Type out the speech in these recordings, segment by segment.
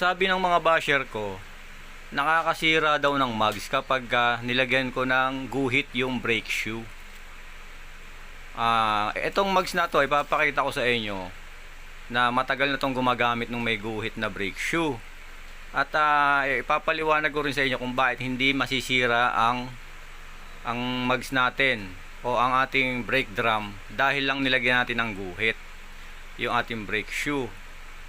sabi ng mga basher ko, nakakasira daw ng mugs kapag ah, nilagyan ko ng guhit yung brake shoe. Ah, itong mugs na to, ipapakita ko sa inyo na matagal na tong gumagamit ng may guhit na brake shoe. At ah, ipapaliwanag ko rin sa inyo kung bakit hindi masisira ang ang mugs natin o ang ating brake drum dahil lang nilagyan natin ng guhit yung ating brake shoe.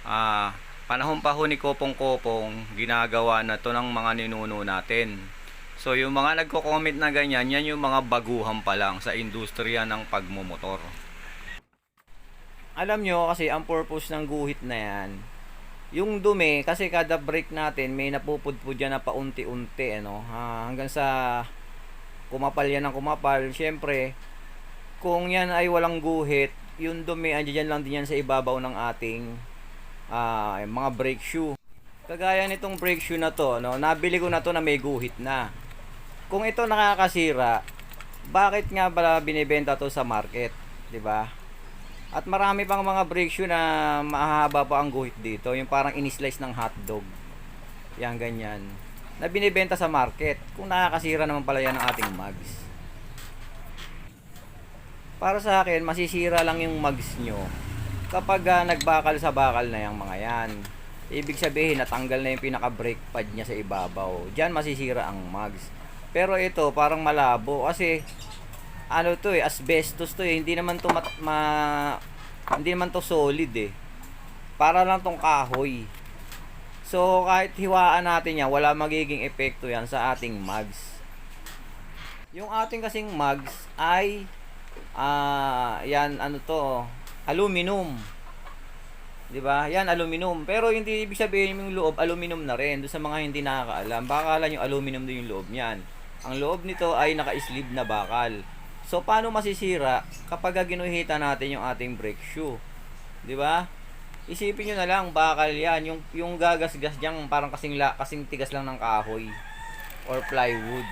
Ah, panahon pa ho ni Kopong Kopong, ginagawa na to ng mga ninuno natin. So yung mga nagko-comment na ganyan, yan yung mga baguhan pa lang sa industriya ng pagmumotor. Alam nyo kasi ang purpose ng guhit na yan, yung dumi, kasi kada brake natin may napupudpud yan na paunti-unti, ano, ha, hanggang sa kumapal yan ng kumapal. Siyempre, kung yan ay walang guhit, yung dumi, andyan lang din yan sa ibabaw ng ating ah, mga brake shoe. Kagaya nitong brake shoe na to, no, nabili ko na to na may guhit na. Kung ito nakakasira, bakit nga ba binibenta to sa market, 'di ba? At marami pang mga brake shoe na mahaba pa ang guhit dito, yung parang in-slice ng hotdog. Yan ganyan. Na binibenta sa market. Kung nakakasira naman pala yan ng ating mugs. Para sa akin, masisira lang yung mugs nyo kapag ah, nagbakal sa bakal na yung mga yan. Ibig sabihin, natanggal na yung pinaka-brake pad niya sa ibabaw. Diyan masisira ang mugs. Pero ito, parang malabo kasi ano to eh, asbestos to eh. Hindi naman to mat- ma hindi naman to solid eh. Para lang tong kahoy. So kahit hiwaan natin yan, wala magiging epekto yan sa ating mugs. Yung ating kasing mugs ay ah yan ano to, aluminum. 'Di ba? Yan aluminum. Pero hindi ibig sabihin yung loob aluminum na rin. Doon sa mga hindi nakakaalam, baka akala nyo aluminum din yung loob niyan. Ang loob nito ay naka-sleeve na bakal. So paano masisira kapag ginuhita natin yung ating brake shoe? 'Di ba? Isipin niyo na lang bakal 'yan, yung yung gagasgas diyan parang kasing la, kasing tigas lang ng kahoy or plywood.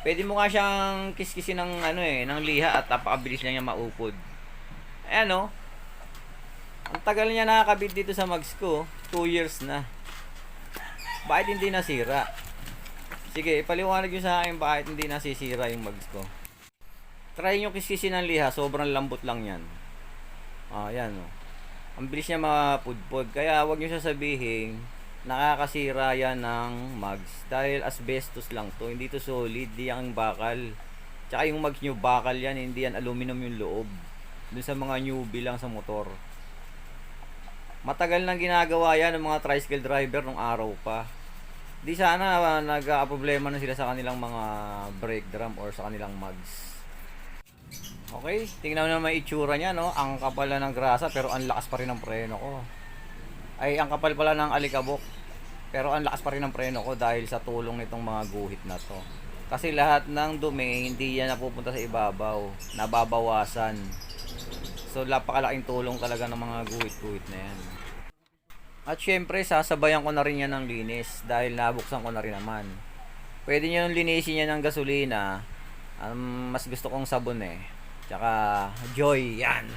Pwede mo nga siyang kiskisin ng ano eh, ng liha at napakabilis lang niya maupod. Ayan oh. Ang tagal niya nakakabit dito sa mags ko, 2 years na. Bakit hindi nasira? Sige, ipaliwanag nyo sa akin bakit hindi nasisira yung mags ko. Try nyo kiskisin ng liha, sobrang lambot lang yan. Ah, yan oh. Ang bilis niya mapudpod. Kaya wag nyo sasabihin, nakakasira yan ng mags. Dahil asbestos lang to, hindi to solid, di yan bakal. Tsaka yung mags nyo, bakal yan, hindi yan aluminum yung loob. Dun sa mga newbie lang sa motor. Matagal nang ginagawa yan ng mga tricycle driver nung araw pa. Di sana uh, nag-problema na sila sa kanilang mga brake drum or sa kanilang mugs. Okay, tingnan mo naman itsura niya, no? Ang kapal na ng grasa pero ang lakas pa rin ng preno ko. Ay, ang kapal pala ng alikabok. Pero ang lakas pa rin ng preno ko dahil sa tulong nitong mga guhit na to. Kasi lahat ng dumi, hindi yan napupunta sa ibabaw. Nababawasan. So, napakalaking tulong talaga ng mga guhit-guhit na yan. At syempre, sasabayan ko na rin yan ng linis dahil nabuksan ko na rin naman. Pwede nyo linisin yan ng gasolina. Um, mas gusto kong sabon eh. Tsaka, joy, yan.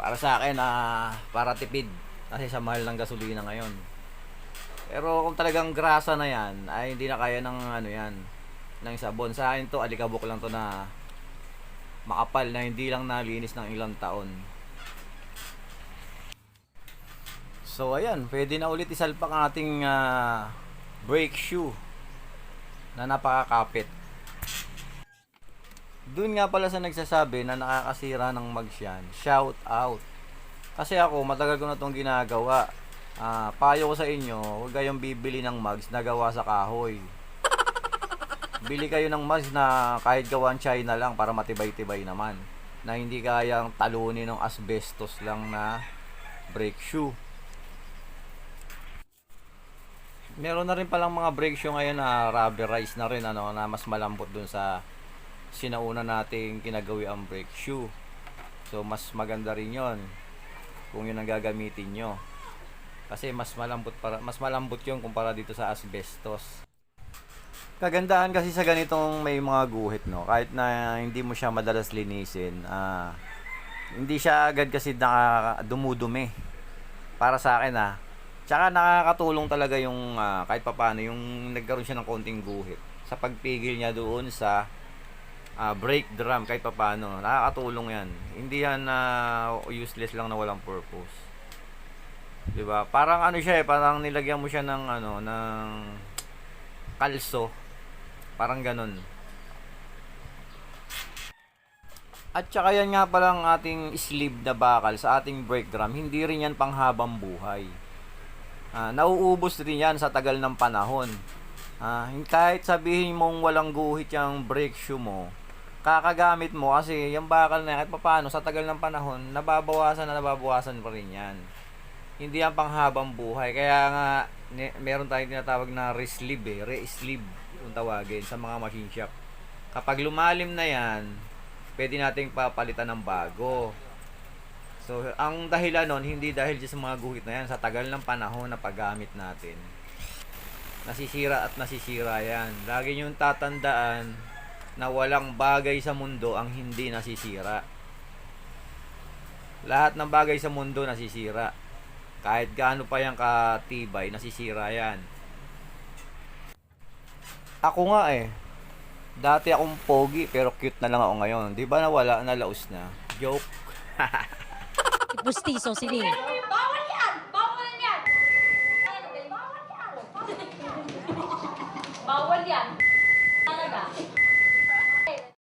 Para sa akin, ah, para tipid. Kasi sa mahal ng gasolina ngayon. Pero kung talagang grasa na yan, ay hindi na kaya ng ano yan, ng sabon. Sa akin to, alikabok lang to na makapal na hindi lang nalinis ng ilang taon. So ayan, pwede na ulit isalpak ang ating ah, brake shoe na napakakapit. Doon nga pala sa nagsasabi na nakakasira ng mags yan, shout out. Kasi ako, matagal ko na itong ginagawa. Ah, payo ko sa inyo, huwag kayong bibili ng mags na gawa sa kahoy. Bili kayo ng mags na kahit gawan China lang para matibay-tibay naman. Na hindi kayang talunin ng asbestos lang na brake shoe. Meron na rin palang mga brake shoe ngayon na rubberized na rin ano na mas malambot dun sa sinauna nating kinagawi ang brake shoe. So mas maganda rin 'yon kung 'yun ang gagamitin nyo. Kasi mas malambot para mas malambot 'yon kumpara dito sa asbestos. Kagandahan kasi sa ganitong may mga guhit no, kahit na hindi mo siya madalas linisin, ah hindi siya agad kasi naka dumudumi. Para sa akin ah, Tsaka nakakatulong talaga yung ah, kahit papano yung nagkaroon siya ng konting guhit sa pagpigil niya doon sa ah, brake drum kahit papano. Nakakatulong 'yan. Hindi yan na useless lang na walang purpose. 'Di ba? Parang ano siya eh, parang nilagyan mo siya ng ano ng kalso. Parang ganun. At saka yan nga palang ating sleeve na bakal sa ating brake drum, hindi rin yan panghabang buhay. Ah, nauubos rin yan sa tagal ng panahon. Ah, kahit sabihin mong walang guhit yung brake shoe mo, kakagamit mo kasi yung bakal na yan, kahit paano sa tagal ng panahon, nababawasan na nababawasan pa rin yan. Hindi yan panghabang buhay. Kaya nga, meron tayong tinatawag na re-sleeve eh, re-sleeve kung tawagin sa mga machine shop. Kapag lumalim na yan, pwede nating papalitan ng bago. So, ang dahilan nun, hindi dahil sa mga guhit na yan, sa tagal ng panahon na paggamit natin. Nasisira at nasisira yan. Lagi niyong tatandaan na walang bagay sa mundo ang hindi nasisira. Lahat ng bagay sa mundo nasisira. Kahit gaano pa yan katibay, nasisira yan. Ako nga eh. Dati akong pogi pero cute na lang ako ngayon. 'Di ba nawala na laos na? Joke. Pustiso sini. Bawal yan! Bawal yan! Bawal yan! Bawal yan!